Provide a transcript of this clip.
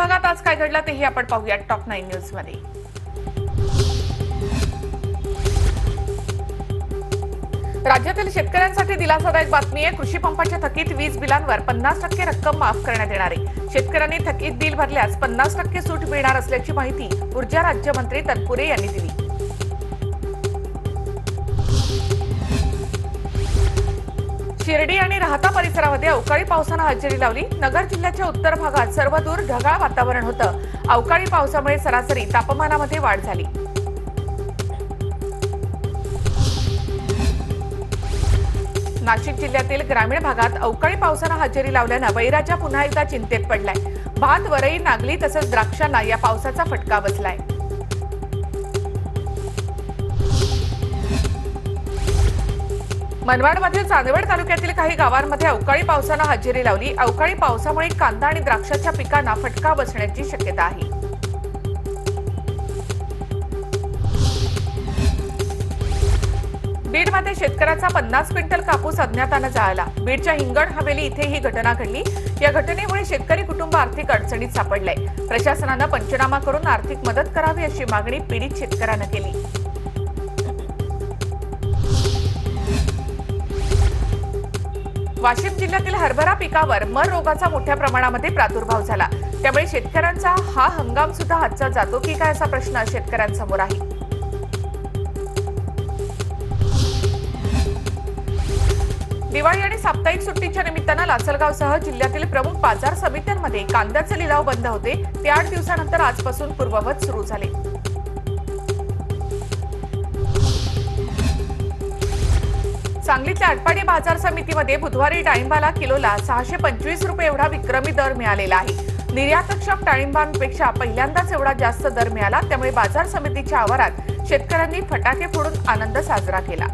भागात आज काय घडलं तेही आपण पाहूया टॉप नाईन न्यूजमध्ये राज्यातील शेतकऱ्यांसाठी दिलासादायक बातमी आहे कृषी पंपाच्या थकीत वीज बिलांवर पन्नास टक्के रक्कम माफ करण्यात येणार आहे. शेतकऱ्यांनी थकीत बिल भरल्यास पन्नास टक्के सूट मिळणार असल्याची माहिती ऊर्जा राज्यमंत्री तनपुरे यांनी दिली. शिर्डी आणि राहता परिसरामध्ये अवकाळी पावसानं हजेरी लावली. नगर जिल्ह्याच्या उत्तर भागात सर्वदूर ढगाळ वातावरण होतं. अवकाळी पावसामुळे सरासरी तापमानामध्ये वाढ झाली. नाशिक जिल्ह्यातील ग्रामीण भागात अवकाळी पावसानं हजेरी लावल्यानं वैराच्या पुन्हा एकदा चिंतेत पडलाय. भात वरई नागली तसंच द्राक्षांना या पावसाचा फटका बसलाय. मनमाडमधील चांदवड तालुक्यातील काही गावांमध्ये अवकाळी पावसानं हजेरी लावली. अवकाळी पावसामुळे कांदा आणि द्राक्षाच्या पिकांना फटका बसण्याची शक्यता आहे. बीडमध्ये शेतकऱ्याचा पन्नास क्विंटल कापूस अज्ञातानं जाळला. बीडच्या हिंगण हवेली इथे ही घटना घडली. या घटनेमुळे शेतकरी कुटुंब आर्थिक अडचणीत सापडलंय. प्रशासनानं पंचनामा करून आर्थिक मदत करावी अशी मागणी पीडित शेतकऱ्यानं केली. वाशिम जिल्ह्यातील हरभरा पिकावर मर रोगाचा मोठ्या प्रमाणामध्ये प्रादुर्भाव झाला. त्यामुळे शेतकऱ्यांचा हा हंगाम सुद्धा हातचा जातो की काय असा प्रश्न शेतकऱ्यांसमोर आहे. दिवाळी आणि साप्ताहिक सुट्टीच्या निमित्तानं लासलगावसह जिल्ह्यातील प्रमुख बाजार समित्यांमध्ये कांद्याचे लिलाव बंद होते. ते आठ दिवसानंतर आजपासून पूर्ववत सुरू झाले. सांगलीतल्या अटपाडी बाजार समितीमध्ये बुधवारी डाळिंबाला किलोला सहाशे पंचवीस रुपये एवढा विक्रमी दर मिळालेला आहे. निर्यातक्षम डाळिंबांपेक्षा पहिल्यांदाच एवढा जास्त दर मिळाला त्यामुळे बाजार समितीच्या आवारात शेतकऱ्यांनी फटाके फोडून आनंद साजरा केला.